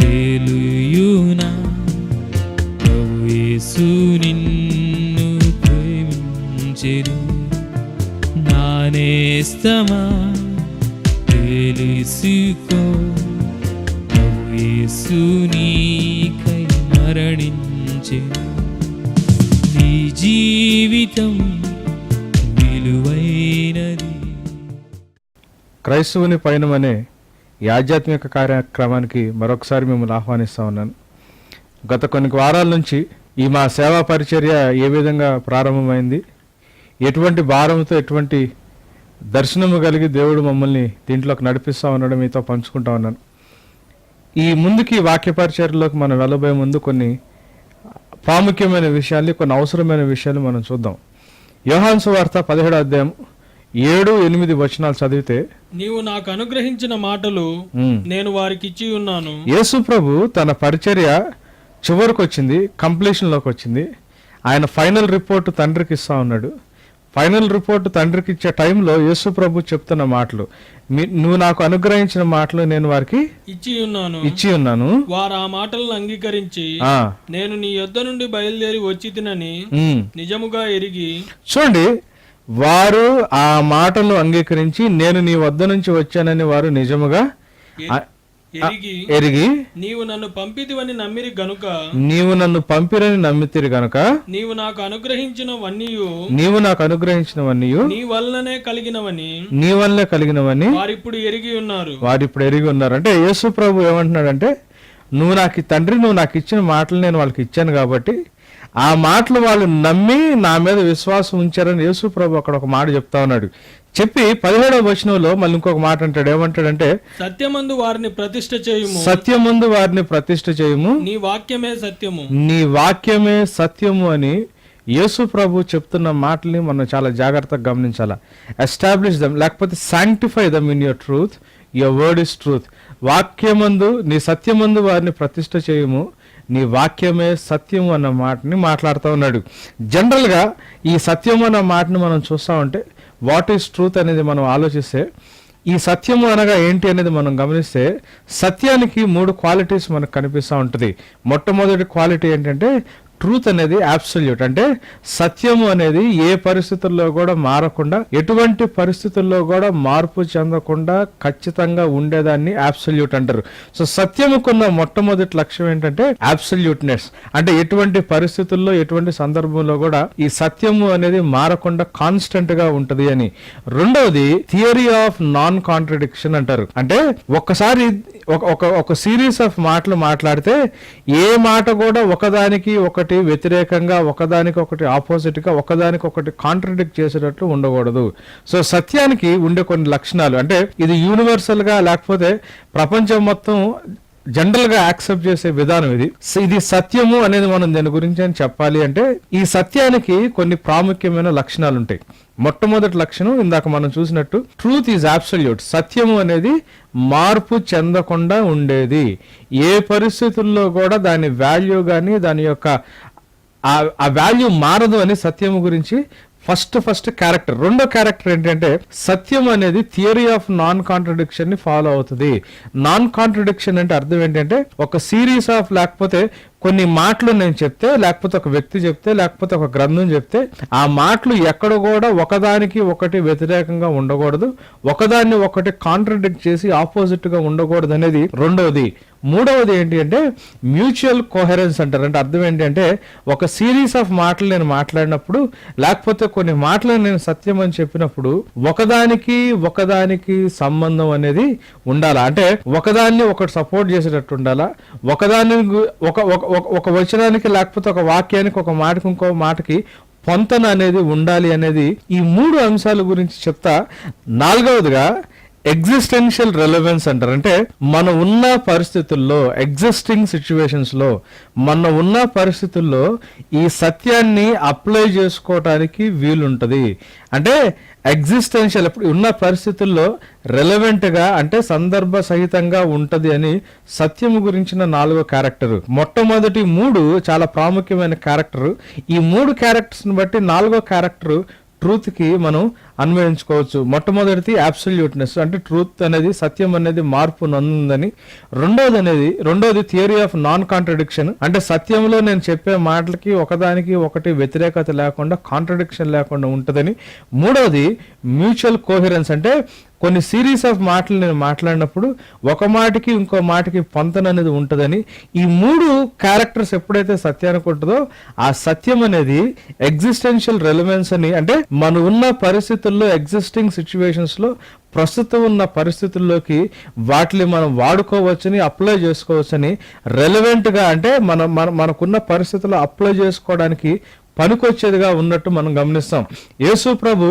తెలుయునా యేసు నిన్ను ప్రేమించెను. నానేస్తమా? తెలుసుకో. యేసు నీకై మరణించెను. నీ జీవితం విలువైనది. క్రైస్తవుని పయనం అనే ఈ ఆధ్యాత్మిక కార్యక్రమానికి మరొకసారి మిమ్మల్ని ఆహ్వానిస్తా ఉన్నాను. గత కొన్ని వారాల నుంచి ఈ మా సేవా పరిచర్య ఏ విధంగా ప్రారంభమైంది ఎటువంటి భారంతో ఎటువంటి దర్శనము కలిగి దేవుడు మమ్మల్ని దీంట్లోకి నడిపిస్తా ఉన్నాడు మీతో పంచుకుంటా ఉన్నాను. ఈ ముందుకి వాక్య పరిచర్యలోకి మనం వెళ్ళబోయే ముందు కొన్ని ప్రాముఖ్యమైన విషయాలు కొన్ని అవసరమైన విషయాలు మనం చూద్దాం. యోహాన్సు వార్త పదిహేడు అధ్యాయం ఏడు ఎనిమిది వచనాలు చదివితే నీవు నాకు అనుగ్రహించిన మాటలు నేను వారికిచ్చి ఉన్నాను. యేసు ప్రభు తన పరిచర్య చివరికి వచ్చింది కంప్లీషన్లోకి వచ్చింది. ఆయన ఫైనల్ రిపోర్ట్ తండ్రికి ఇస్తా ఉన్నాడు. ఫైనల్ రిపోర్ట్ తండ్రికి ఇచ్చే టైంలో యేసు ప్రభు చెప్తున్న మాటలు నువ్వు నాకు అనుగ్రహించిన మాటలు నేను వారికి ఇచ్చి ఉన్నాను. ఇచ్చి ఉన్నాను. వారు ఆ మాటలను అంగీకరించి నేను నీ యొద్ద నుండి బయలుదేరి వచ్చి తినని. నిజముగా ఎరిగి చూడండి వారు ఆ మాటలు అంగీకరించి నేను నీ వద్ద నుంచి వచ్చానని వారు నిజముగా ఎరిగి నీవు నన్ను పంపితివని నమ్మిరి గనుక నీవు నన్ను పంపిరని నమ్మితిరి గనుక నీవు నాకు అనుగ్రహించినవన్నీ నీవు నాకు అనుగ్రహించినవన్నీ నీ వల్లనే కలిగినవని నీ వల్లే కలిగినవన్నీ వారిప్పుడు ఎరిగి ఉన్నారు. వారు ఇప్పుడు ఎరిగి ఉన్నారు. అంటే యేసు ప్రభు ఏమంటున్నాడంటే నువ్వు నాకు తండ్రి నువ్వు నాకు ఇచ్చిన మాటలు నేను వాళ్ళకి ఇచ్చాను కాబట్టి ఆ మాటలు వాళ్ళు నమ్మి నా మీద విశ్వాసం ఉంచారని యేసు ప్రభు అక్కడ ఒక మాట చెప్తా ఉన్నాడు. చెప్పి పదిహేడవ వచనంలో మళ్ళీ ఇంకొక మాట అంటాడు. ఏమంటాడంటే సత్యమందు వారిని ప్రతిష్ఠ చేయుము. సత్యమందు వారిని ప్రతిష్ఠ చేయము. నీ వాక్యమే సత్యము. నీ వాక్యమే సత్యము అని యేసు ప్రభు చెప్తున్న మాటల్ని మనం చాలా జాగ్రత్తగా గమనించాలా. ఎస్టాబ్లిష్ దమ్ లేకపోతే sanctify them in your truth your word is truth వాక్యమందు నీ సత్యమందు వారిని ప్రతిష్ట చేయము. నీ వాక్యమే సత్యము అన్న మాటని మాట్లాడుతూ ఉన్నాడు. జనరల్గా ఈ సత్యం అన్న మాటని మనం చూస్తామంటే వాట్ ఈస్ ట్రూత్ అనేది మనం ఆలోచిస్తే ఈ సత్యము అనగా ఏంటి అనేది మనం గమనిస్తే సత్యానికి మూడు క్వాలిటీస్ మనకు కనిపిస్తూ ఉంటుంది. మొట్టమొదటి క్వాలిటీ ఏంటంటే ట్రూత్ అనేది అబ్సల్యూట్ అంటే సత్యము అనేది ఏ పరిస్థితుల్లో కూడా మారకుండా ఎటువంటి పరిస్థితుల్లో కూడా మార్పు చెందకుండా ఖచ్చితంగా ఉండేదాన్ని అబ్సల్యూట్ అంటారు. సో సత్యముకున్న మొట్టమొదటి లక్ష్యం ఏంటంటే అబ్సల్యూట్నెస్ అంటే ఎటువంటి పరిస్థితుల్లో ఎటువంటి సందర్భంలో కూడా ఈ సత్యము అనేది మారకుండా కాన్స్టెంట్గా ఉంటది అని. రెండవది థియరీ ఆఫ్ నాన్ కాంట్రడిక్షన్ అంటారు. అంటే ఒక్కసారి ఒక ఒక ఒక సిరీస్ ఆఫ్ మాటలు మాట్లాడితే ఏ మాట కూడా ఒకదానికి ఒక ఒకటి వ్యతిరేకంగా ఒకదానికొకటి ఆపోజిట్గా ఆపోజిట్గా ఒకదానికి ఒకటి కాంట్రడిక్ట్ చేసేటట్లు ఉండకూడదు. సో సత్యానికి ఉండే కొన్ని లక్షణాలు. అంటే ఇది యూనివర్సల్గా లేకపోతే ప్రపంచం మొత్తం జనరల్గా యాక్సెప్ట్ చేసే విధానం ఇది. ఇది సత్యము అనేది మనం దాని గురించి అని చెప్పాలి అంటే ఈ సత్యానికి కొన్ని ప్రాముఖ్యమైన లక్షణాలు ఉంటాయి. మొట్టమొదటి లక్షణం ఇందాక మనం చూసినట్టు ట్రూత్ ఈజ్ అబ్సల్యూట్ సత్యము అనేది మార్పు చెందకుండా ఉండేది. ఏ పరిస్థితుల్లో కూడా దాని వాల్యూ కానీ దాని యొక్క ఆ- ఆ వాల్యూ మారదు అని సత్యము గురించి ఫస్ట్ ఫస్ట్ క్యారెక్టర్. రెండో క్యారెక్టర్ ఏంటంటే సత్యం అనేది థియరీ ఆఫ్ నాన్ కాంట్రడిక్షన్ని ఫాలో అవుతుంది. నాన్ కాంట్రడిక్షన్ అంటే అర్థం ఏంటంటే ఒక సిరీస్ ఆఫ్ లేకపోతే కొన్ని మాటలు నేను చెప్తే లేకపోతే ఒక వ్యక్తి చెప్తే లేకపోతే ఒక గ్రంథం చెప్తే ఆ మాటలు ఎక్కడ కూడా ఒకదానికి ఒకటి వ్యతిరేకంగా ఉండకూడదు. ఒకదాన్ని ఒకటి కాంట్రడిక్ట్ చేసి ఆపోజిట్గా ఉండకూడదు అనేది రెండవది. మూడవది ఏంటి అంటే మ్యూచువల్ కోహరెన్స్ అంటారు. అంటే అర్థం ఏంటి అంటే ఒక సిరీస్ ఆఫ్ మాటలు నేను మాట్లాడినప్పుడు లేకపోతే కొన్ని మాటలు నేను సత్యం అని చెప్పినప్పుడు ఒకదానికి ఒకదానికి సంబంధం అనేది ఉండాలా? అంటే ఒకదాన్ని ఒకటి సపోర్ట్ చేసేటట్టు ఉండాలా? ఒకదాని ఒక ఒక- వచనానికి లేకపోతే ఒక వాక్యానికి ఒక మాటకి ఇంకో మాటకి పొంతన అనేది ఉండాలి అనేది ఈ మూడు అంశాల గురించి చెప్తా. నాలుగవదిగా ఎగ్జిస్టెన్షియల్ రెలవెన్స్ అంటారు. అంటే మన ఉన్న పరిస్థితుల్లో ఎగ్జిస్టింగ్ సిచ్యువేషన్స్లో మన ఉన్న పరిస్థితుల్లో ఈ సత్యాన్ని అప్లై చేసుకోవటానికి వీలుంటుంది. అంటే ఎగ్జిస్టెన్షియల్ ఇప్పుడు ఉన్న పరిస్థితుల్లో రెలవెంట్గా అంటే సందర్భ సహితంగా ఉంటది అని సత్యము గురించిన నాలుగో క్యారెక్టర్ మొట్టమొదటి మూడు చాలా ప్రాముఖ్యమైన క్యారెక్టర్ ఈ మూడు క్యారెక్టర్స్ని బట్టి నాలుగో క్యారెక్టర్ ట్రూత్కి మనం అన్వయించుకోవచ్చు మొట్టమొదటిది అబ్సల్యూట్నెస్ అంటే ట్రూత్ అనేది సత్యం అనేది మార్పు నందుందని. రెండోది అనేది రెండోది థియరీ ఆఫ్ నాన్ కాంట్రడిక్షన్ అంటే సత్యంలో నేను చెప్పే మాటలకి ఒకదానికి ఒకటి వ్యతిరేకత లేకుండా కాంట్రడిక్షన్ లేకుండా ఉంటుందని. మూడోది మ్యూచువల్ కోహెరెన్స్ అంటే కొన్ని సిరీస్ ఆఫ్ మాటలు నేను మాట్లాడినప్పుడు ఒక మాటకి ఇంకో మాటకి పొంతన అనేది ఉంటుందని ఈ మూడు క్యారెక్టర్స్ ఎప్పుడైతే సత్యానికి ఉంటుందో ఆ సత్యం అనేది ఎగ్జిస్టెన్షియల్ రెలవెన్స్ అని అంటే మన ఉన్న పరిస్థితుల్లో ఎగ్జిస్టింగ్ సిచ్యువేషన్స్లో ప్రస్తుతం ఉన్న పరిస్థితుల్లోకి వాటిని మనం వాడుకోవచ్చని అప్లై చేసుకోవచ్చని రెలవెంట్గా అంటే మన మన మనకున్న పరిస్థితుల్లో అప్లై చేసుకోవడానికి పనికొచ్చేదిగా ఉన్నట్టు మనం గమనిస్తాం. యేసు ప్రభు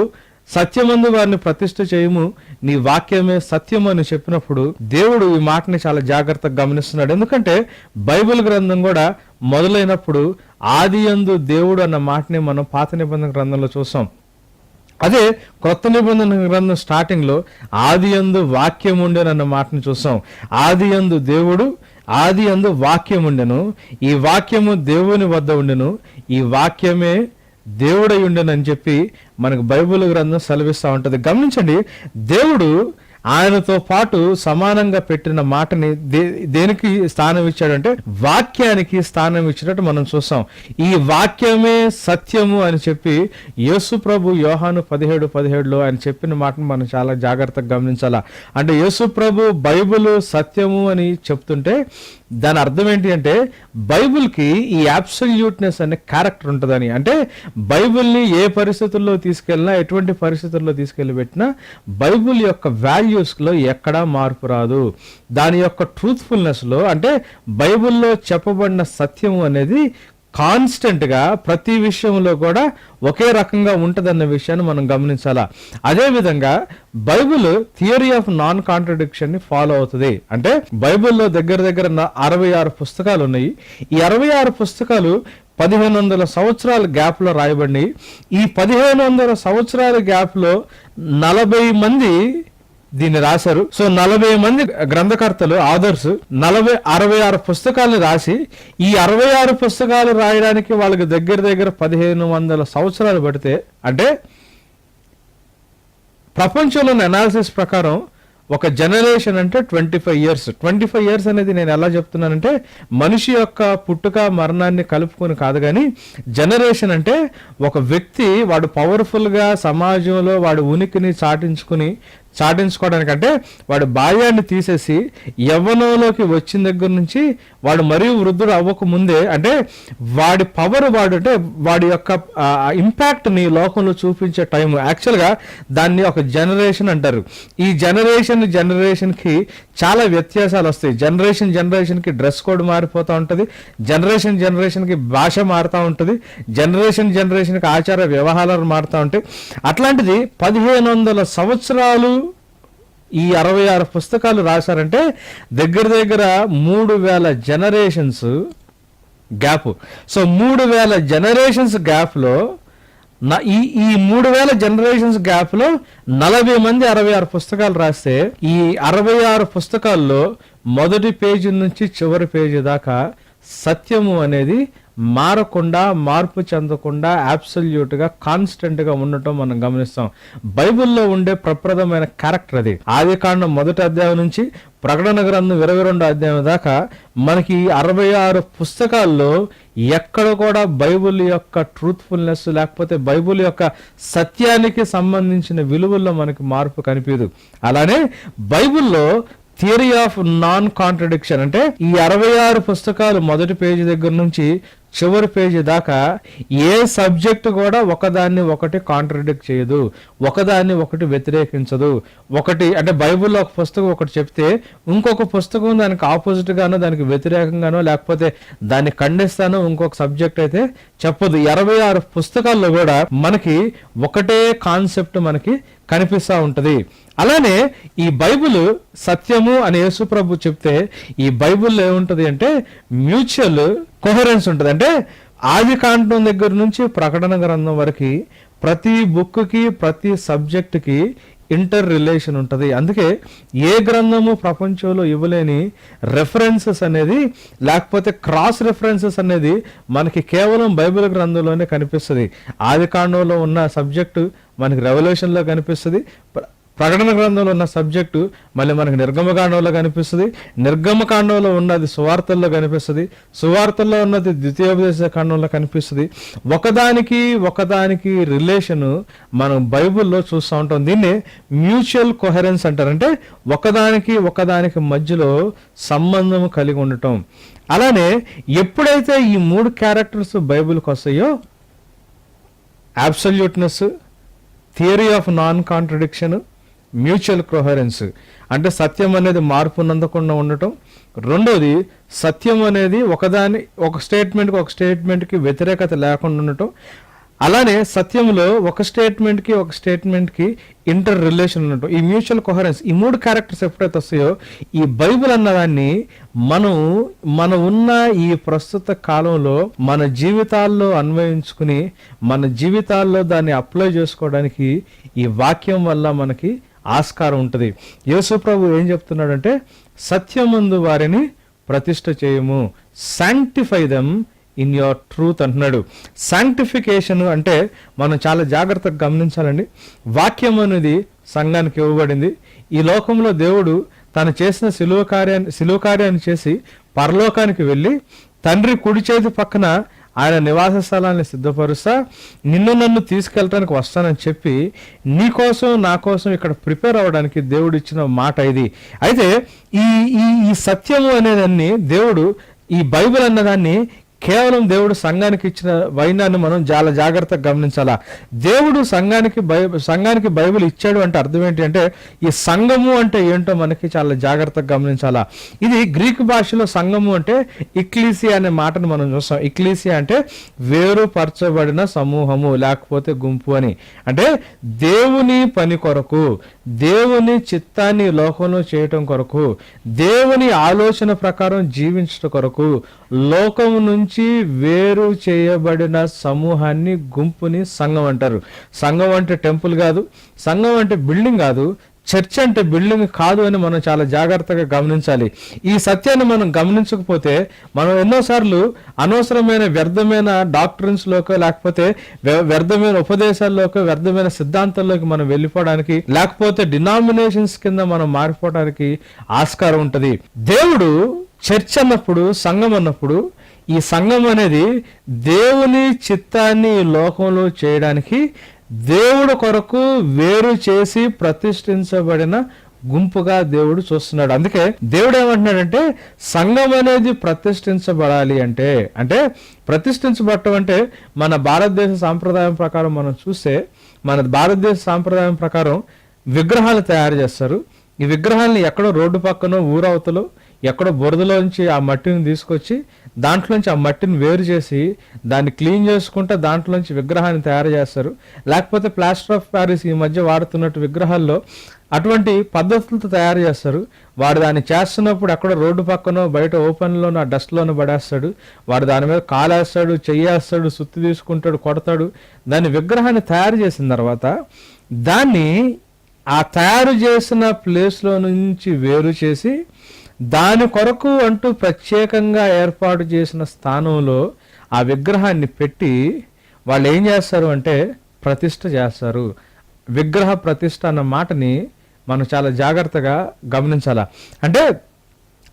సత్యమందు వారిని ప్రతిష్ఠ చేయము. నీ వాక్యమే సత్యం అని చెప్పినప్పుడు దేవుడు ఈ మాటని చాలా జాగ్రత్తగా గమనిస్తున్నాడు. ఎందుకంటే బైబిల్ గ్రంథం కూడా మొదలైనప్పుడు ఆది అందు దేవుడు అన్న మాటని మనం పాత నిబంధన గ్రంథంలో చూసాం. అదే కొత్త నిబంధన గ్రంథం స్టార్టింగ్లో ఆది యందు వాక్యం ఉండేనన్న మాటను చూసాం. ఆది అందు దేవుడు ఆది అందు వాక్యం ఉండెను. ఈ వాక్యము దేవుని వద్ద ఉండెను. ఈ వాక్యమే దేవుడై ఉండనని చెప్పి మనకు బైబిల్ గ్రంథం సెలవిస్తూ ఉంటుంది. గమనించండి దేవుడు ఆయనతో పాటు సమానంగా పెట్టిన మాటని దే దేనికి స్థానం ఇచ్చాడంటే వాక్యానికి స్థానం ఇచ్చినట్టు మనం చూస్తాం. ఈ వాక్యమే సత్యము అని చెప్పి యేసు ప్రభు యోహాను పదిహేడు పదిహేడులో ఆయన చెప్పిన మాటను మనం చాలా జాగ్రత్తగా గమనించాలా. అంటే యేసు ప్రభు బైబుల్ సత్యము అని చెప్తుంటే దాని అర్థం ఏంటి అంటే బైబిల్కి ఈ అబ్సల్యూట్నెస్ అనే క్యారెక్టర్ ఉంటుందని. అంటే బైబిల్ని ఏ పరిస్థితుల్లో తీసుకెళ్ళినా ఎటువంటి పరిస్థితుల్లో తీసుకెళ్ళి పెట్టినా బైబిల్ యొక్క వాల్యూస్లో ఎక్కడా మార్పు రాదు. దాని యొక్క ట్రూత్ఫుల్నెస్లో అంటే బైబిల్లో చెప్పబడిన సత్యము అనేది కాన్స్టెంట్గా ప్రతి విషయంలో కూడా ఒకే రకంగా ఉంటుందన్న విషయాన్ని మనం గమనించాలా? అదేవిధంగా బైబిల్ థియరీ ఆఫ్ నాన్ కాంట్రడిక్షన్ని ఫాలో అవుతుంది. అంటే బైబిల్లో దగ్గర దగ్గర అరవై ఆరు పుస్తకాలు ఉన్నాయి. ఈ అరవై ఆరు పుస్తకాలు పదిహేను వందల సంవత్సరాల గ్యాప్లో రాయబడినాయి. ఈ పదిహేను వందల సంవత్సరాల గ్యాప్లో నలభై మంది దీన్ని రాశారు. సో నలభై మంది గ్రంథకర్తలు ఆథర్స్ నలభై అరవై ఆరు పుస్తకాలను రాసి ఈ అరవై ఆరు పుస్తకాలు రాయడానికి వాళ్ళకి దగ్గర దగ్గర పదిహేను వందల సంవత్సరాలు పడితే అంటే ప్రపంచంలోని అనాలిసిస్ ప్రకారం ఒక జనరేషన్ అంటే twenty five years twenty five years అనేది నేను ఎలా చెప్తున్నానంటే మనిషి యొక్క పుట్టుక మరణాన్ని కలుపుకొని కాదు కానీ జనరేషన్ అంటే ఒక వ్యక్తి వాడు పవర్ఫుల్గా సమాజంలో వాడు ఉనికిని చాటించుకుని చాటించుకోవడానికంటే వాడు బాల్యాన్ని తీసేసి యవ్వనంలోకి వచ్చిన దగ్గర నుంచి వాడు మరీ వృద్ధుడు అవ్వక ముందే అంటే వాడి పవర్ వాడు అంటే వాడి యొక్క ఇంపాక్ట్ని లోకంలో చూపించే టైం యాక్చువల్గా దాన్ని ఒక జనరేషన్ అంటారు. ఈ జనరేషన్ జనరేషన్కి చాలా వ్యత్యాసాలు వస్తాయి. జనరేషన్ జనరేషన్కి డ్రెస్ కోడ్ మారిపోతూ ఉంటుంది. జనరేషన్ జనరేషన్కి భాష మారుతూ ఉంటుంది. జనరేషన్ జనరేషన్కి ఆచార వ్యవహారాలు మారుతూ ఉంటాయి. అట్లాంటిది పదిహేను వందల సంవత్సరాలు ఈ అరవై ఆరు పుస్తకాలు రాశారంటే దగ్గర దగ్గర మూడు వేల జనరేషన్స్ గ్యాప్ సో మూడు వేల జనరేషన్స్ గ్యాప్లో ఈ ఈ మూడు వేల జనరేషన్స్ గ్యాప్లో నలభై మంది అరవై ఆరు పుస్తకాలు రాస్తే ఈ అరవై ఆరు పుస్తకాల్లో మొదటి పేజీ నుంచి చివరి పేజీ దాకా సత్యము అనేది మారకుండా మార్పు చెందకుండా అబ్సల్యూట్గా కాన్స్టెంట్గా ఉండటం మనం గమనిస్తాం. బైబిల్లో ఉండే ప్రప్రదమైన క్యారెక్టర్ అది. ఆది కాండం మొదటి అధ్యాయం నుంచి ప్రకటన గ్రంథం ఇరవై రెండు అధ్యాయం దాకా మనకి అరవై ఆరు పుస్తకాల్లో ఎక్కడ కూడా బైబిల్ యొక్క ట్రూత్ఫుల్నెస్ లేకపోతే బైబిల్ యొక్క సత్యానికి సంబంధించిన విలువల్లో మనకి మార్పు కనిపించదు. అలానే బైబిల్లో థియరీ ఆఫ్ నాన్ కాంట్రడిక్షన్ అంటే ఈ అరవై ఆరు పుస్తకాలు మొదటి పేజీ దగ్గర నుంచి చివరి పేజీ దాకా ఏ సబ్జెక్ట్ కూడా ఒకదాన్ని ఒకటి కాంట్రడిక్ట్ చేయదు ఒకదాన్ని ఒకటి వ్యతిరేకించదు. ఒకటి అంటే బైబిల్లో ఒక పుస్తకం ఒకటి చెప్తే ఇంకొక పుస్తకం దానికి ఆపోజిట్ గానో దానికి వ్యతిరేకంగానో లేకపోతే దాన్ని ఖండిస్తానో ఇంకొక సబ్జెక్ట్ అయితే చెప్పదు. ఇరవై ఆరు పుస్తకాల్లో కూడా మనకి ఒకటే కాన్సెప్ట్ మనకి కనిపిస్తూ ఉంటుంది. అలానే ఈ బైబిల్ సత్యము అని యేసుప్రభు చెప్తే ఈ బైబిల్లో ఏముంటుంది అంటే మ్యూచువల్ కొహరెన్స్ ఉంటుంది. అంటే ఆది కాండం దగ్గర నుంచి ప్రకటన గ్రంథం వరకు ప్రతి బుక్కి ప్రతి సబ్జెక్టుకి ఇంటర్ రిలేషన్ ఉంటుంది. అందుకే ఏ గ్రంథము ప్రపంచంలో ఇవ్వలేని రెఫరెన్సెస్ అనేది లేకపోతే క్రాస్ రెఫరెన్సెస్ అనేది మనకి కేవలం బైబిల్ గ్రంథంలోనే కనిపిస్తుంది. ఆది కాండంలో ఉన్న సబ్జెక్టు మనకి రెవల్యూషన్లో కనిపిస్తుంది. ప్రకటన గ్రంథంలో ఉన్న సబ్జెక్టు మళ్ళీ మనకు నిర్గమకాండంలో కనిపిస్తుంది. నిర్గమకాండంలో ఉన్నది సువార్తల్లో కనిపిస్తుంది. సువార్తల్లో ఉన్నది ద్వితీయోపదేశ కాండంలో కనిపిస్తుంది. ఒకదానికి ఒకదానికి రిలేషన్ మనం బైబిల్లో చూస్తూ ఉంటాం. దీన్ని మ్యూచువల్ కొహరెన్స్ అంటారు. అంటే ఒకదానికి ఒకదానికి మధ్యలో సంబంధం కలిగి ఉండటం. అలానే ఎప్పుడైతే ఈ మూడు క్యారెక్టర్స్ బైబిల్కి వస్తాయో absoluteness theory of non contradiction mutual coherence. అంటే సత్యం అనేది మార్పు నందకుండా ఉండటం. రెండోది సత్యం అనేది ఒకదాని ఒక స్టేట్మెంట్కి ఒక స్టేట్మెంట్కి వ్యతిరేకత లేకుండా ఉండటం. అలానే సత్యంలో ఒక స్టేట్మెంట్కి ఒక స్టేట్మెంట్కి ఇంటర్ రిలేషన్ ఉండటం. ఈ మ్యూచువల్ కొహరెన్స్ ఈ మూడు క్యారెక్టర్స్ ఎప్పుడైతే వస్తాయో ఈ బైబిల్ అన్నదాన్ని మనం మన ఉన్న ఈ ప్రస్తుత కాలంలో మన జీవితాల్లో అన్వయించుకుని మన జీవితాల్లో దాన్ని అప్లై చేసుకోవడానికి ఈ వాక్యం వల్ల మనకి ఆస్కారం ఉంటుంది. యేసుప్రభు ఏం చెప్తున్నాడంటే సత్యమందు వారిని ప్రతిష్ట చేయము. Sanctify them in your truth అంటున్నాడు. శాంక్టిఫికేషన్ అంటే మనం చాలా జాగ్రత్తగా గమనించాలండి. వాక్యం అనేది సంఘానికి ఇవ్వబడింది. ఈ లోకంలో దేవుడు తను చేసిన సిలువ కార్యాన్ని సిలువ కార్యాన్ని చేసి పరలోకానికి వెళ్ళి తండ్రి కుడి చేతి పక్కన ఆయన నివాస స్థలాన్ని సిద్ధపరుస్తా నిన్ను నన్ను తీసుకెళ్ళటానికి వస్తానని చెప్పి నీ కోసం నా కోసం ఇక్కడ ప్రిపేర్ అవ్వడానికి దేవుడు ఇచ్చిన మాట ఇది. అయితే ఈ ఈ ఈ సత్యము అనేదాన్ని దేవుడు ఈ బైబిల్ అన్నదాన్ని కేవలం దేవుడు సంఘానికి ఇచ్చిన వైనాన్ని మనం చాలా జాగ్రత్తగా గమనించాలా? దేవుడు సంఘానికి బై సంఘానికి బైబిల్ ఇచ్చాడు అంటే అర్థం ఏంటి అంటే ఈ సంఘము అంటే ఏంటో మనకి చాలా జాగ్రత్తగా గమనించాలా? ఇది గ్రీక్ భాషలో సంఘము అంటే ఇక్లీసియా అనే మాటను మనం చూస్తాం. ఇక్లీసియా అంటే వేరుపరచబడిన సమూహము లేకపోతే గుంపు అని. అంటే దేవుని పని కొరకు దేవుని చిత్తాన్ని లోకంలో చేయటం కొరకు దేవుని ఆలోచన ప్రకారం జీవించడం కొరకు లోకము నుంచి వేరు చేయబడిన సమూహాన్ని గుంపుని సంఘం అంటారు. సంఘం అంటే టెంపుల్ కాదు సంఘం అంటే బిల్డింగ్ కాదు చర్చ్ అంటే బిల్డింగ్ కాదు అని మనం చాలా జాగ్రత్తగా గమనించాలి. ఈ సత్యాన్ని మనం గమనించకపోతే మనం ఎన్నోసార్లు అనవసరమైన వ్యర్థమైన డాక్టరన్స్లోకో లేకపోతే వ్య- వ్యర్థమైన ఉపదేశాల్లోకి వ్యర్థమైన సిద్ధాంతాల్లోకి మనం వెళ్ళిపోవడానికి లేకపోతే డినామినేషన్స్ కింద మనం మారిపోవడానికి ఆస్కారం ఉంటుంది. దేవుడు చర్చ్ అన్నప్పుడు సంఘం అన్నప్పుడు ఈ సంఘం అనేది దేవుని చిత్తాన్ని ఈ లోకంలో చేయడానికి దేవుడు కొరకు వేరు చేసి ప్రతిష్ఠించబడిన గుంపుగా దేవుడు చూస్తున్నాడు. అందుకే దేవుడు ఏమంటున్నాడంటే సంఘం అనేది ప్రతిష్ఠించబడాలి అంటే అంటే ప్రతిష్ఠించబడటం అంటే మన భారతదేశ సాంప్రదాయం ప్రకారం మనం చూస్తే మన భారతదేశ సాంప్రదాయం ప్రకారం విగ్రహాలు తయారు చేస్తారు. ఈ విగ్రహాలను ఎక్కడో రోడ్డు పక్కన ఊరవతలో ఎక్కడో బురదలోంచి ఆ మట్టిని తీసుకొచ్చి దాంట్లోంచి ఆ మట్టిని వేరు చేసి దాన్ని క్లీన్ చేసుకుంటే దాంట్లోంచి విగ్రహాన్ని తయారు చేస్తారు. లేకపోతే ప్లాస్టర్ ఆఫ్ ప్యారిస్ ఈ మధ్య వాడుతున్నట్టు విగ్రహాల్లో అటువంటి పద్ధతులతో తయారు చేస్తారు. వాడు దాన్ని చేస్తున్నప్పుడు ఎక్కడ రోడ్డు పక్కనో బయట ఓపెన్లోనో ఆ డస్ట్లోనో పడేస్తాడు. వాడు దాని మీద కాలేస్తాడు చెయ్యేస్తాడు సుత్తి తీసుకుంటాడు కొడతాడు. దాని విగ్రహాన్ని తయారు చేసిన తర్వాత దాన్ని ఆ తయారు చేసిన ప్లేస్లో నుంచి వేరు చేసి దాని కొరకు అంటూ ప్రత్యేకంగా ఏర్పాటు చేసిన స్థానంలో ఆ విగ్రహాన్ని పెట్టి వాళ్ళు ఏం చేస్తారు అంటే ప్రతిష్ట చేస్తారు. విగ్రహ ప్రతిష్ట అన్న మాటని మనం చాలా జాగ్రత్తగా గమనించాలా. అంటే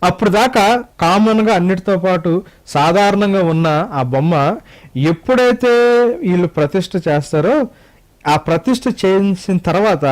అప్పుడు దాకా కామన్గా అన్నిటితో పాటు సాధారణంగా ఉన్న ఆ బొమ్మ ఎప్పుడైతే వీళ్ళు ప్రతిష్ట చేస్తారో ఆ ప్రతిష్ట చేసిన తర్వాత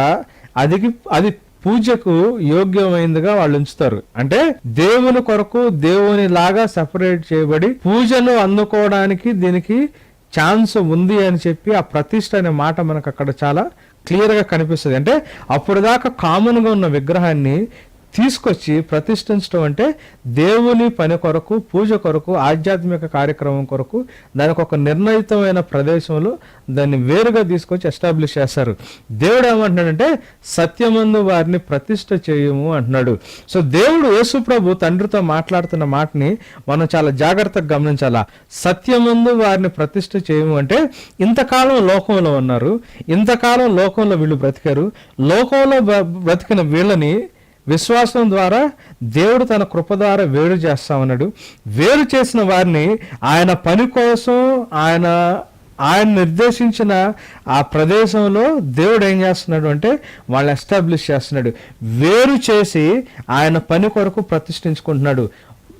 అది అది పూజకు యోగ్యమైందిగా వాళ్ళు ఉంచుతారు. అంటే దేవుని కొరకు దేవుని లాగా సెపరేట్ చేయబడి పూజను అందుకోవడానికి దీనికి ఛాన్స్ ఉంది అని చెప్పి ఆ ప్రతిష్ట అనే మాట మనకు అక్కడ చాలా క్లియర్గా కనిపిస్తుంది. అంటే అప్పుడు దాకా కామన్గా ఉన్న విగ్రహాన్ని తీసుకొచ్చి ప్రతిష్ఠించడం అంటే దేవుని పని కొరకు పూజ కొరకు ఆధ్యాత్మిక కార్యక్రమం కొరకు దానికి ఒక నిర్ణయితమైన ప్రదేశంలో దాన్ని వేరుగా తీసుకొచ్చి ఎస్టాబ్లిష్ చేస్తారు. దేవుడు ఏమంటున్నాడంటే సత్యమందు వారిని ప్రతిష్ఠ చేయము అంటున్నాడు. సో దేవుడు యేసుప్రభు తండ్రితో మాట్లాడుతున్న మాటని మనం చాలా జాగ్రత్తగా గమనించాలా. సత్యమందు వారిని ప్రతిష్ఠ చేయము అంటే ఇంతకాలం లోకంలో ఉన్నారు ఇంతకాలం లోకంలో వీళ్ళు బ్రతికారు లోకంలో బ్రతికిన వీళ్ళని విశ్వాసం ద్వారా దేవుడు తన కృప ద్వారా వేరు చేస్తా ఉన్నాడు వేరు చేసిన వారిని ఆయన పని కోసం ఆయన ఆయన నిర్దేశించిన ఆ ప్రదేశంలో దేవుడు ఏం చేస్తున్నాడు అంటే వాళ్ళు ఎస్టాబ్లిష్ చేస్తున్నాడు. వేరు చేసి ఆయన పని కొరకు ప్రతిష్ఠించుకుంటున్నాడు.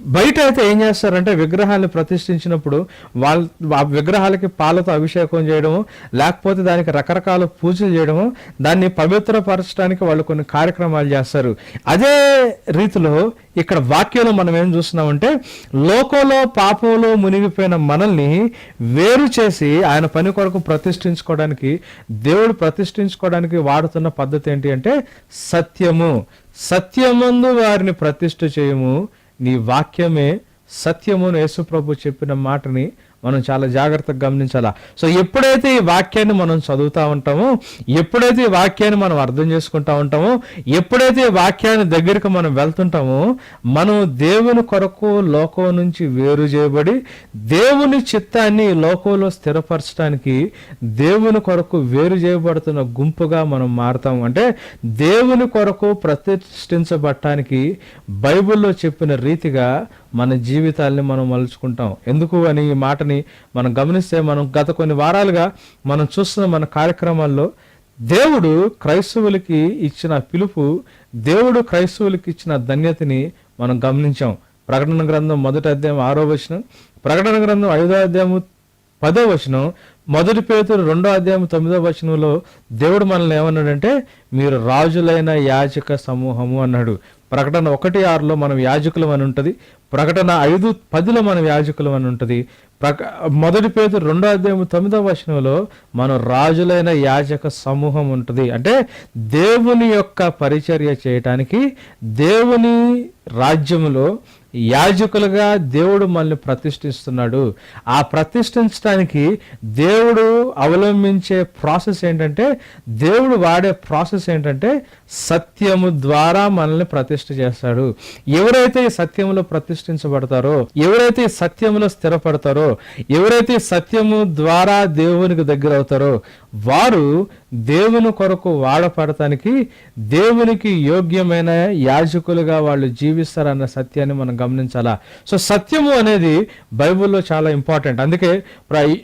బయట అయితే ఏం చేస్తారంటే విగ్రహాన్ని ప్రతిష్ఠించినప్పుడు వాళ్ళ ఆ విగ్రహాలకి పాలతో అభిషేకం చేయడము లేకపోతే దానికి రకరకాల పూజలు చేయడము దాన్ని పవిత్రపరచడానికి వాళ్ళు కొన్ని కార్యక్రమాలు చేస్తారు. అదే రీతిలో ఇక్కడ వాక్యంలో మనం ఏం చూస్తున్నామంటే లోకంలో పాపంలో మునిగిపోయిన మనల్ని వేరు చేసి ఆయన పని కొరకు ప్రతిష్ఠించుకోవడానికి దేవుడు ప్రతిష్ఠించుకోవడానికి వాడుతున్న పద్ధతి ఏంటి అంటే సత్యము. సత్యమందు వారిని ప్రతిష్ఠ చేయము నీ వాక్యమే సత్యమును యేసుప్రభు చెప్పిన మాటని మనం చాలా జాగ్రత్తగా గమనించాలా? సో ఎప్పుడైతే ఈ వాక్యాన్ని మనం చదువుతూ ఉంటామో ఎప్పుడైతే ఈ వాక్యాన్ని మనం అర్థం చేసుకుంటా ఉంటామో ఎప్పుడైతే ఈ వాక్యాన్ని దగ్గరికి మనం వెళ్తుంటామో మనం దేవుని కొరకు లోకం నుంచి వేరు చేయబడి దేవుని చిత్తాన్ని లోకంలో స్థిరపరచడానికి దేవుని కొరకు వేరు చేయబడుతున్న గుంపుగా మనం మారుతాం. అంటే దేవుని కొరకు ప్రతిష్ఠించబడటానికి బైబిల్లో చెప్పిన రీతిగా మన జీవితాల్ని మనం మలుచుకుంటాం. ఎందుకు అని ఈ మాటని మనం గమనిస్తే మనం గత కొన్ని వారాలుగా మనం చూస్తున్న మన కార్యక్రమాల్లో దేవుడు క్రైస్తవులకి ఇచ్చిన పిలుపు దేవుడు క్రైస్తవులకి ఇచ్చిన ధన్యతని మనం గమనించాం. ప్రకటన గ్రంథం మొదటి అధ్యాయం ఆరో వచనం ప్రకటన గ్రంథం ఐదో అధ్యాయము పదో వచనం మొదటి పేతురు రెండో అధ్యాయం తొమ్మిదో వచనంలో దేవుడు మనల్ని ఏమన్నాడంటే మీరు రాజులైన యాచక సమూహము అన్నాడు. ప్రకటన ఒకటి ఆరులో మనం యాజకులం అని ఉంటుంది ప్రకటన ఐదు పదిలో మనం యాజకులం అని ఉంటుంది. ప్రక మొదటి పేరు రెండో అధ్యాయం తొమ్మిదవ వచనంలో మనం రాజులైన యాజక సమూహం ఉంటుంది. అంటే దేవుని యొక్క పరిచర్య చేయటానికి దేవుని రాజ్యంలో యాజకులుగా దేవుడు మనల్ని ప్రతిష్ఠిస్తున్నాడు. ఆ ప్రతిష్ఠించడానికి దేవుడు అవలంబించే ప్రాసెస్ ఏంటంటే దేవుడు వాడే ప్రాసెస్ ఏంటంటే సత్యము ద్వారా మనల్ని ప్రతిష్ఠ చేస్తాడు. ఎవరైతే ఈ సత్యములో ప్రతిష్ఠించబడతారో ఎవరైతే ఈ సత్యములో స్థిరపడతారో ఎవరైతే సత్యము ద్వారా దేవునికి దగ్గర అవుతారో వారు దేవుని కొరకు వాడపడటానికి దేవునికి యోగ్యమైన యాజకులుగా వాళ్ళు జీవిస్తారన్న సత్యాన్ని మనం గమనించాలా? సో సత్యము అనేది బైబిల్లో చాలా ఇంపార్టెంట్. అందుకే ప్ర-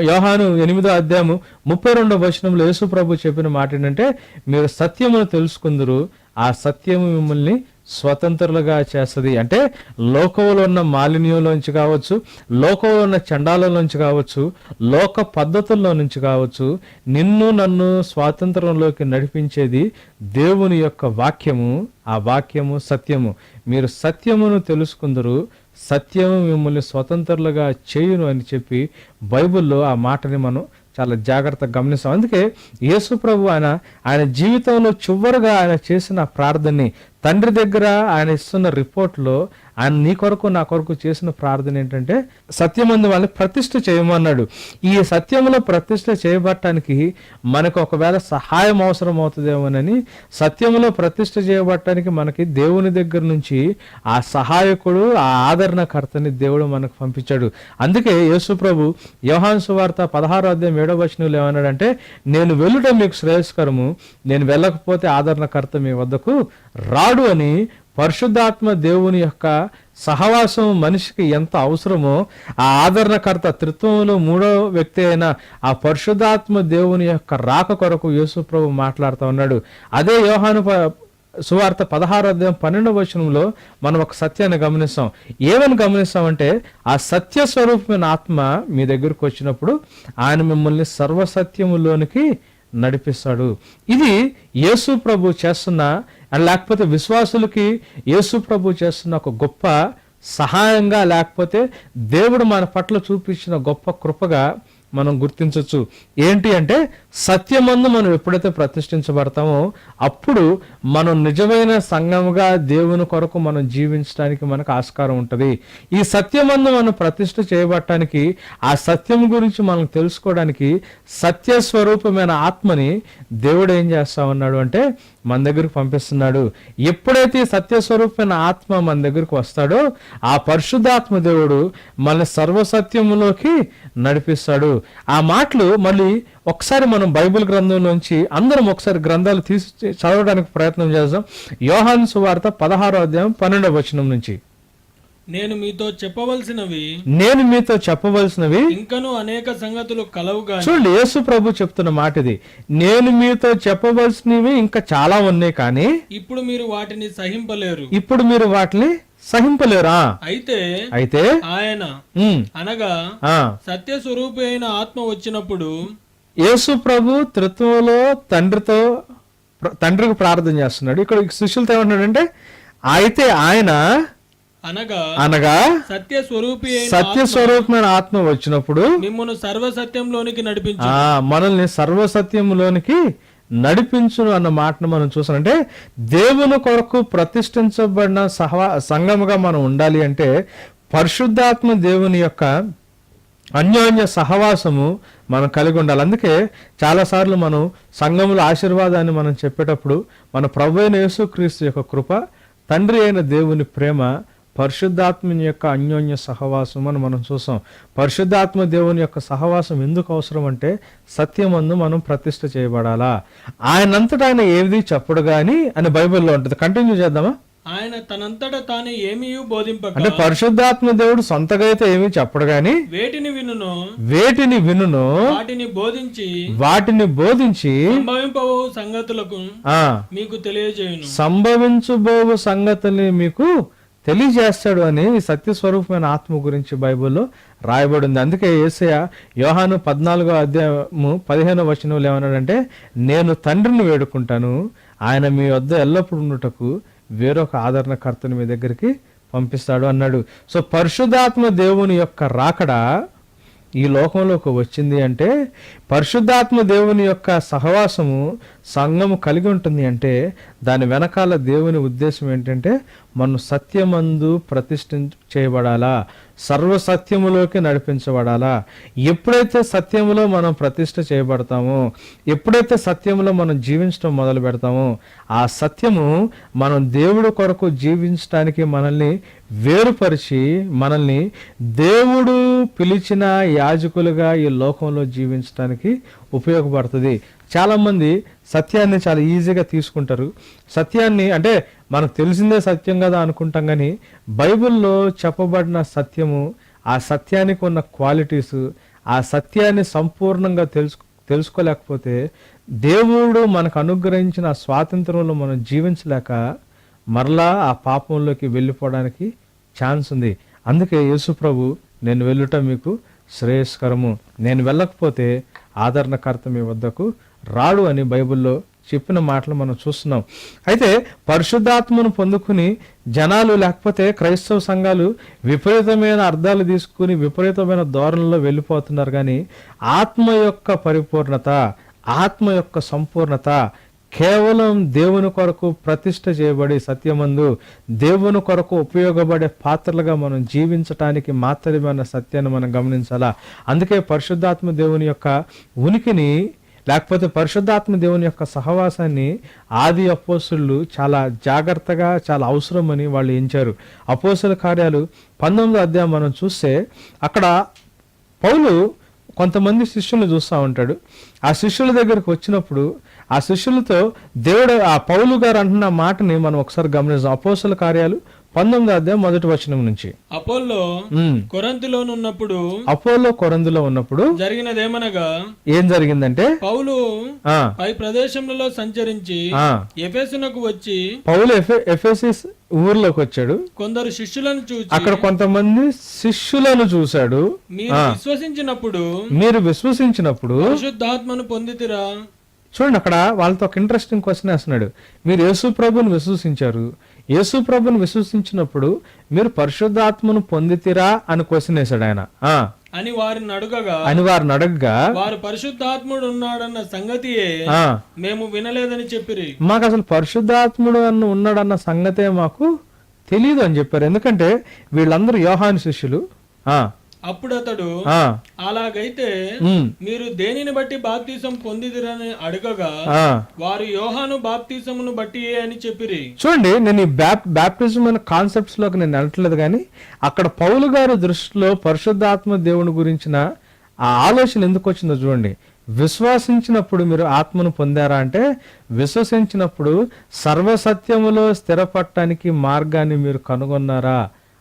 యోహాను ఎనిమిదో అధ్యాయము ముప్పై రెండో వచనంలో యేసు ప్రభు చెప్పిన మాట ఏంటంటే మీరు సత్యమును తెలుసుకుందరు ఆ సత్యము మిమ్మల్ని స్వతంత్రులుగా చేస్తుంది. అంటే లోకంలో ఉన్న మాలిన్యంలోంచి కావచ్చు లోకంలో ఉన్న చండాలంలోంచి కావచ్చు లోక పద్ధతుల్లో నుంచి కావచ్చు నిన్ను నన్ను స్వాతంత్రంలోకి నడిపించేది దేవుని యొక్క వాక్యము ఆ వాక్యము సత్యము. మీరు సత్యమును తెలుసుకుందరు సత్యము మిమ్మల్ని స్వతంత్రులుగా చేయును అని చెప్పి బైబిల్లో ఆ మాటని మనం చాలా జాగ్రత్తగా గమనిస్తాం. అందుకే యేసు ప్రభు ఆయన ఆయన జీవితంలో చివరిగా ఆయన చేసిన ప్రార్థనని తండ్రి దగ్గర ఆయన ఇస్తున్న రిపోర్ట్లో ఆయన నీ కొరకు నా కొరకు చేసిన ప్రార్థన ఏంటంటే సత్యమందు వాళ్ళని ప్రతిష్ఠ చేయమన్నాడు ఈ సత్యంలో ప్రతిష్ఠ చేయబట్టడానికి మనకు ఒకవేళ సహాయం అవసరం అవుతుందేమోనని సత్యంలో ప్రతిష్ఠ చేయబట్టడానికి మనకి దేవుని దగ్గర నుంచి ఆ సహాయకుడు ఆ ఆదరణకర్తని దేవుడు మనకు పంపించాడు. అందుకే యేసు ప్రభు యోహాన్ సువార్త పదహారో అధ్యాయం ఏడో వచనంలో ఏమన్నాడంటే నేను వెళ్ళుట మీకు శ్రేయస్కరము నేను వెళ్ళకపోతే ఆదరణకర్త మీ వద్దకు రాడు అని పరిశుద్ధాత్మ దేవుని యొక్క సహవాసం మనిషికి ఎంత అవసరమో ఆ ఆదరణకర్త త్రిత్వంలో మూడో వ్యక్తి అయిన ఆ పరిశుద్ధాత్మ దేవుని యొక్క రాక కొరకు యేసు ప్రభు మాట్లాడుతూ ఉన్నాడు. అదే యోహాను సువార్త పదహారు అధ్యాయం పన్నెండవ వచనంలో మనం ఒక సత్యాన్ని గమనిస్తాం. ఏమని గమనిస్తామంటే ఆ సత్య స్వరూపమైన ఆత్మ మీ దగ్గరకు వచ్చినప్పుడు ఆయన మిమ్మల్ని సర్వసత్యములోనికి నడిపిస్తాడు. ఇది యేసు ప్రభు చేస్తున్న లేకపోతే విశ్వాసులకి యేసు ప్రభు చేస్తున్న ఒక గొప్ప సహాయంగా లేకపోతే దేవుడు మన పట్ల చూపించిన గొప్ప కృపగా మనం గుర్తించవచ్చు ఏంటి అంటే సత్యమందు మనం ఎప్పుడైతే ప్రతిష్ఠించబడతామో అప్పుడు మనం నిజమైన సంఘముగా దేవుని కొరకు మనం జీవించడానికి మనకు ఆస్కారం ఉంటుంది. ఈ సత్యమందు మనం ప్రతిష్ఠ చేయబట్టడానికి ఆ సత్యం గురించి మనం తెలుసుకోవడానికి సత్య స్వరూపమైన ఆత్మని దేవుడు ఏం చేస్తా ఉన్నాడు అంటే మన దగ్గరకు పంపిస్తున్నాడు. ఎప్పుడైతే సత్యస్వరూపమైన సత్య ఆత్మ మన దగ్గరకు వస్తాడో ఆ పరిశుద్ధాత్మ దేవుడు మన సర్వసత్యములోకి నడిపిస్తాడు. ఆ మాటలు మళ్ళీ ఒకసారి మనం బైబిల్ గ్రంథం నుంచి అందరం ఒకసారి గ్రంథాలు తీసి చదవడానికి ప్రయత్నం చేద్దాం. యోహాను సువార్త పదహారో అధ్యాయం పన్నెండవ వచనం నుంచి. నేను మీతో చెప్పవలసినవి నేను మీతో చెప్పవలసినవి ఇంకను అనేక సంగతులు కలవుగా చూడండి యేసు ప్రభు చెప్తున్న మాట ఇది నేను మీతో చెప్పవలసినవి ఇంకా చాలా ఉన్నాయి కానీ ఇప్పుడు మీరు వాటిని సహింపలేరు. ఇప్పుడు మీరు వాటిని సహింపలేరా? అయితే అయితే ఆయన అనగా ఆ, సత్య స్వరూపి అయిన ఆత్మ వచ్చినప్పుడు యేసు ప్రభు త్రిత్వంలో తండ్రితో తండ్రికి ప్రార్థన చేస్తున్నాడు. ఇక్కడ శిష్యులతో ఏమంటున్నాడంటే అయితే ఆయన అనగా అనగా సత్య స్వరూపి సత్య స్వరూపమైన ఆత్మ వచ్చినప్పుడు మిమ్మల్ని సర్వ సత్యంలోనికి నడిపించు మనల్ని సర్వసత్యములోనికి నడిపించును అన్న మాటను మనం చూసానంటే దేవుని కొరకు ప్రతిష్ఠించబడిన సహవా సంఘముగా మనం ఉండాలి అంటే పరిశుద్ధాత్మ దేవుని యొక్క అన్యోన్య సహవాసము మనం కలిగి ఉండాలి. అందుకే చాలాసార్లు మనం సంఘముల ఆశీర్వాదాన్ని మనం చెప్పేటప్పుడు మన ప్రభు అయిన యేసుక్రీస్తు యొక్క కృప తండ్రి అయిన దేవుని ప్రేమ పరిశుద్ధాత్మని యొక్క అన్యోన్య సహవాసం అని మనం చూసాం. పరిశుద్ధాత్మ దేవుని యొక్క సహవాసం ఎందుకు అవసరం అంటే సత్యమందు మనం ప్రతిష్ఠ చేయబడాలా? ఆయనంతటా ఆయన ఏది చెప్పడు గాని అని బైబిల్లో ఉంటుంది. కంటిన్యూ చేద్దామా? ఆయన తనంతట తాను ఏమీ బోధింపక అంటే పరిశుద్ధాత్మ దేవుడు సొంతగా అయితే ఏమీ చెప్పడు గాని వేటిని వినును వేటిని వినును వాటిని బోధించి వాటిని బోధించి సంభవింపవు సంగతులకు మీకు తెలియజేయును. సంభవించబోవు సంగతుల్ని మీకు తెలియజేస్తాడు అని సత్యస్వరూపమైన సత్య స్వరూపమైన ఆత్మ గురించి బైబిల్లో రాయబడింది. అందుకే ఏసయ యోహాను పద్నాలుగో అధ్యాయము పదిహేనో వచనంలో ఏమన్నాడంటే నేను తండ్రిని వేడుకుంటాను. ఆయన మీ వద్ద ఎల్లప్పుడు ఉండుటకు వేరొక ఆదరణకర్తను మీ దగ్గరికి పంపిస్తాడు అన్నాడు. సో పరిశుద్ధాత్మ దేవుని యొక్క రాకడ ఈ లోకంలోకి వచ్చింది అంటే పరిశుద్ధాత్మ దేవుని యొక్క సహవాసము సంఘము కలిగి ఉంటుంది అంటే దాని వెనకాల దేవుని ఉద్దేశం ఏంటంటే మనం సత్యమందు ప్రతిష్ఠ చేయబడాలా సర్వసత్యములోకి నడిపించబడాలా. ఎప్పుడైతే సత్యములో మనం ప్రతిష్ఠ చేయబడతామో ఎప్పుడైతే సత్యములో మనం జీవించడం మొదలు పెడతామో ఆ సత్యము మనం దేవుడు కొరకు జీవించడానికి మనల్ని వేరుపరిచి మనల్ని దేవుడు పిలిచిన యాజకులుగా ఈ లోకంలో జీవించడానికి ఉపయోగపడుతుంది. చాలామంది సత్యాన్ని చాలా ఈజీగా తీసుకుంటారు. సత్యాన్ని అంటే మనకు తెలిసిందే సత్యం కదా అనుకుంటాం కానీ బైబిల్లో చెప్పబడిన సత్యము ఆ సత్యానికి ఉన్న క్వాలిటీస్ ఆ సత్యాన్ని సంపూర్ణంగా తెలుసు తెలుసుకోలేకపోతే దేవుడు మనకు అనుగ్రహించిన స్వాతంత్రంలో మనం జీవించలేక మరలా ఆ పాపంలోకి వెళ్ళిపోవడానికి ఛాన్స్ ఉంది. అందుకే యేసు ప్రభు నేను వెళ్ళుట మీకు శ్రేయస్కరము. నేను వెళ్ళకపోతే ఆదరణకర్త మీ వద్దకు రాడు అని బైబిల్లో చెప్పిన మాటలు మనం చూస్తున్నాం. అయితే పరిశుద్ధాత్మను పొందుకుని జనాలు లేకపోతే క్రైస్తవ సంఘాలు విపరీతమైన అర్థాలు తీసుకుని విపరీతమైన ధోరణిలో వెళ్ళిపోతున్నారు. కానీ ఆత్మ యొక్క పరిపూర్ణత ఆత్మ యొక్క సంపూర్ణత కేవలం దేవుని కొరకు ప్రతిష్ట చేయబడి సత్యమందు దేవుని కొరకు ఉపయోగపడే పాత్రలుగా మనం జీవించటానికి మాత్రమే సత్యాన్ని మనం గమనించాలా? అందుకే పరిశుద్ధాత్మ దేవుని యొక్క ఉనికిని లేకపోతే పరిశుద్ధాత్మ దేవుని యొక్క సహవాసాన్ని ఆది అపోసులు చాలా జాగ్రత్తగా చాలా అవసరమని వాళ్ళు ఎంచారు. అపోసుల కార్యాలు పంతొమ్మిదో అధ్యాయం మనం చూస్తే అక్కడ పౌలు కొంతమంది శిష్యులను చూస్తూ ఉంటాడు. ఆ శిష్యుల దగ్గరకు వచ్చినప్పుడు ఆ శిష్యులతో దేవుడు ఆ పౌలు గారు అంటున్న మాటని మనం ఒకసారి గమనిస్తాం అపోసల కార్యాలు పంతొమ్మిది అధ్యాయం మొదటి వచనం నుంచి. అపోల్లో ఉమ్. కొరంతిలోనున్నప్పుడు అపోలో కొరందులో ఉన్నప్పుడు జరిగినదేమనగా ఏం జరిగిందంటే పౌలు పై ప్రదేశములలో సంచరించి ఎఫెసునకు వచ్చి పౌలు ఎఫె ఎఫెసిస్ ఊర్లోకి వచ్చాడు. కొందరు శిష్యులను చూచి అక్కడ కొంతమంది శిష్యులను చూశాడు. మీరు విశ్వసించినప్పుడు మీరు విశ్వసించినప్పుడు పరిశుద్ధాత్మను పొందితిరా? చూడండి అక్కడ వాళ్ళతో ఒక ఇంట్రెస్టింగ్ క్వశ్చన్ వేస్తున్నాడు. మీరు యేసు ప్రభుని విశ్వసించారు. యేసు ప్రభుని విశ్వసించినప్పుడు మీరు పరిశుద్ధాత్మను పొందితిరా అని క్వశ్చన్ వేశాడు ఆయన. ఆ. అని వారిని అడుగగా అని వారిని అడగగా వారు పరిశుద్ధాత్ముడు ఉన్నాడన్న సంగతియే ఆ, మేము వినలేదని చెప్పిరి. మాకు అసలు పరిశుద్ధాత్ముడు అన్న ఉన్నాడన్న సంగతే మాకు తెలియదు అని చెప్పారు. ఎందుకంటే వీళ్ళందరూ యోహాను శిష్యులు. ఆ, అప్పుడు అతడు అలాగైతే మీరు దేనిని బట్టి బాప్తీసం పొందిదిరని అడగగా. వారు యోహాను బాప్తీసమును బట్టి అని చెప్పిరి. చూడండి నేను ఈ బ్యాప్ బ్యాప్టిజం అనే కాన్సెప్ట్స్లోకి నేను వెళ్ళట్లేదు కానీ అక్కడ పౌలు గారి దృష్టిలో పరిశుద్ధాత్మ దేవుని గురించిన ఆ ఆలోచన ఎందుకు వచ్చిందో చూడండి. విశ్వాసించినప్పుడు మీరు ఆత్మను పొందారా అంటే విశ్వసించినప్పుడు సర్వసత్యములో స్థిరపడటానికి మార్గాన్ని మీరు కనుగొన్నారా?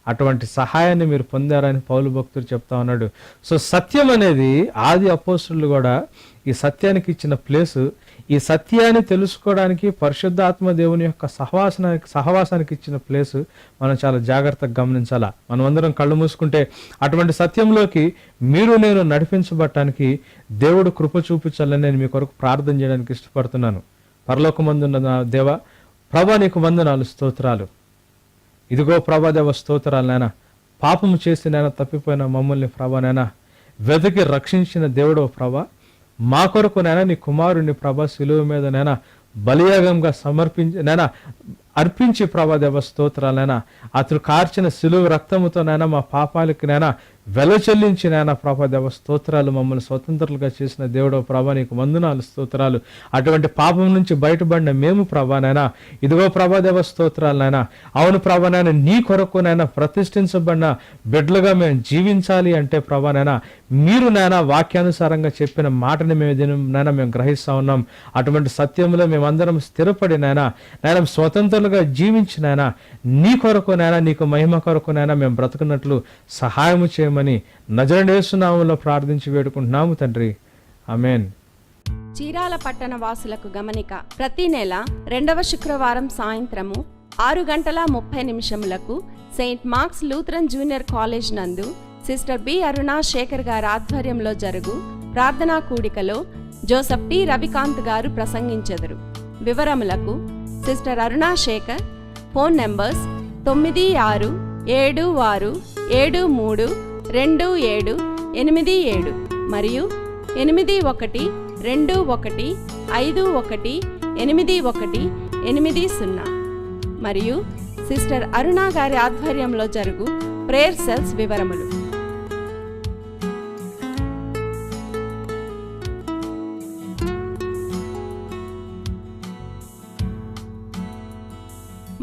అటువంటి సహాయాన్ని మీరు పొందారని పౌలు భక్తుడు చెప్తా ఉన్నాడు. సో సత్యం అనేది ఆది అపోస్తులు కూడా ఈ సత్యానికి ఇచ్చిన ప్లేసు. ఈ సత్యాన్ని తెలుసుకోవడానికి పరిశుద్ధాత్మ దేవుని యొక్క సహవాసనానికి సహవాసానికి ఇచ్చిన ప్లేసు. మనం చాలా జాగ్రత్తగా గమనించాలా. మనం అందరం కళ్ళు మూసుకుంటే అటువంటి సత్యంలోకి మీరు నేను నడిపించబట్టడానికి దేవుడు కృప చూపించాలని నేను మీ కొరకు ప్రార్థన చేయడానికి ఇష్టపడుతున్నాను. పరలోకమందున్న దేవ ప్రభా నీకు వందనాలు స్తోత్రాలు. ఇదిగో ప్రభాదేవ స్తోత్రాలు నాయన. పాపము చేసి తప్పిపోయిన మమ్మల్ని ప్రభా నాయన. వెతికి రక్షించిన దేవుడు ప్రభా. మా కొరకు నీ కుమారుని ప్రభా శిలువ మీద నైనా బలియాగంగా సమర్పించి నైనా అర్పించి ప్రభాదేవ దేవ స్తోత్రాలైనా అతడు కార్చిన శిలువ రక్తముతో మా పాపాలకి నైనా వెల చెల్లించి ప్రభా ప్రభాదేవ స్తోత్రాలు మమ్మల్ని స్వతంత్రులుగా చేసిన దేవుడో ప్రభా నీకు వందనాలు స్తోత్రాలు. అటువంటి పాపం నుంచి బయటపడిన మేము ప్రభా ఇదిగో ప్రభాదేవ స్తోత్రాలు నాయన అవును ప్రభానైనా నీ కొరకు ప్రతిష్ఠించబడిన బిడ్డలుగా మేము జీవించాలి అంటే ప్రభానైనా మీరు నాయన వాక్యానుసారంగా చెప్పిన మాటని మేము నైనా మేము గ్రహిస్తా ఉన్నాం. అటువంటి సత్యంలో మేమందరం స్థిరపడి నాయన స్వతంత్రులు స్వతంత్రులుగా జీవించినైనా నీ కొరకు నీకు మహిమ కొరకు మేము బ్రతుకున్నట్లు సహాయము చేయమని నజరడేసునామంలో ప్రార్థించి వేడుకుంటున్నాము తండ్రి. అమేన్ చీరాల పట్టణ వాసులకు గమనిక ప్రతి నెల రెండవ శుక్రవారం సాయంత్రము ఆరు గంటల ముప్పై నిమిషములకు Saint Marks Lutheran junior college నందు సిస్టర్ బి అరుణా శేఖర్ గారి ఆధ్వర్యంలో జరుగు ప్రార్థనా కూడికలో జోసఫ్ టి రవికాంత్ గారు ప్రసంగించెదరు. వివరములకు sister Aruna Shekhar phone numbers తొమ్మిది ఆరు ఏడు ఆరు ఏడు మూడు రెండు ఏడు ఎనిమిది ఏడు మరియు ఎనిమిది ఒకటి రెండు ఒకటి ఐదు ఒకటి ఎనిమిది ఒకటి ఎనిమిది సున్నా. మరియు సిస్టర్ అరుణ గారి ఆధ్వర్యంలో జరుగు ప్రేయర్ సెల్స్ వివరములు.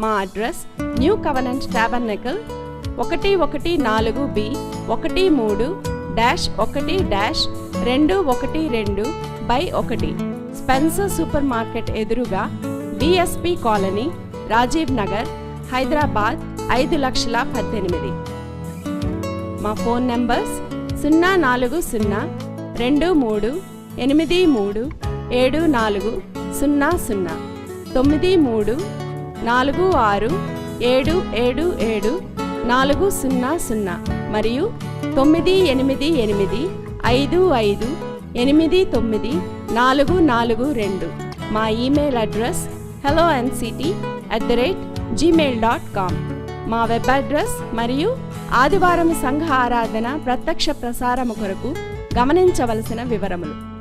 మా అడ్రస్ న్యూ కవనెంట్ టాబర్నకల్ ఒకటి ఒకటి నాలుగు బి ఒకటి మూడు డాష్ ఒకటి డాష్ రెండు ఒకటి రెండు బై ఒకటి. స్పెన్సర్ సూపర్ మార్కెట్ ఎదురుగా బిఎస్పి కాలనీ రాజీవ్ నగర్ హైదరాబాద్ ఐదు లక్షల పద్దెనిమిది. మా ఫోన్ నంబర్స్ సున్నా నాలుగు సున్నా రెండు మూడు ఎనిమిది మూడు ఏడు నాలుగు సున్నా సున్నా తొమ్మిది మూడు నాలుగు ఆరు ఏడు ఏడు ఏడు నాలుగు సున్నా సున్నా మరియు తొమ్మిది ఎనిమిది ఎనిమిది ఐదు ఐదు ఎనిమిది తొమ్మిది నాలుగు నాలుగు రెండు. మా email address hello NCT at the rate Gmail dot com మా వెబ్ అడ్రస్ మరియు ఆదివారం సంఘ ఆరాధన ప్రత్యక్ష ప్రసారము కొరకు గమనించవలసిన వివరములు.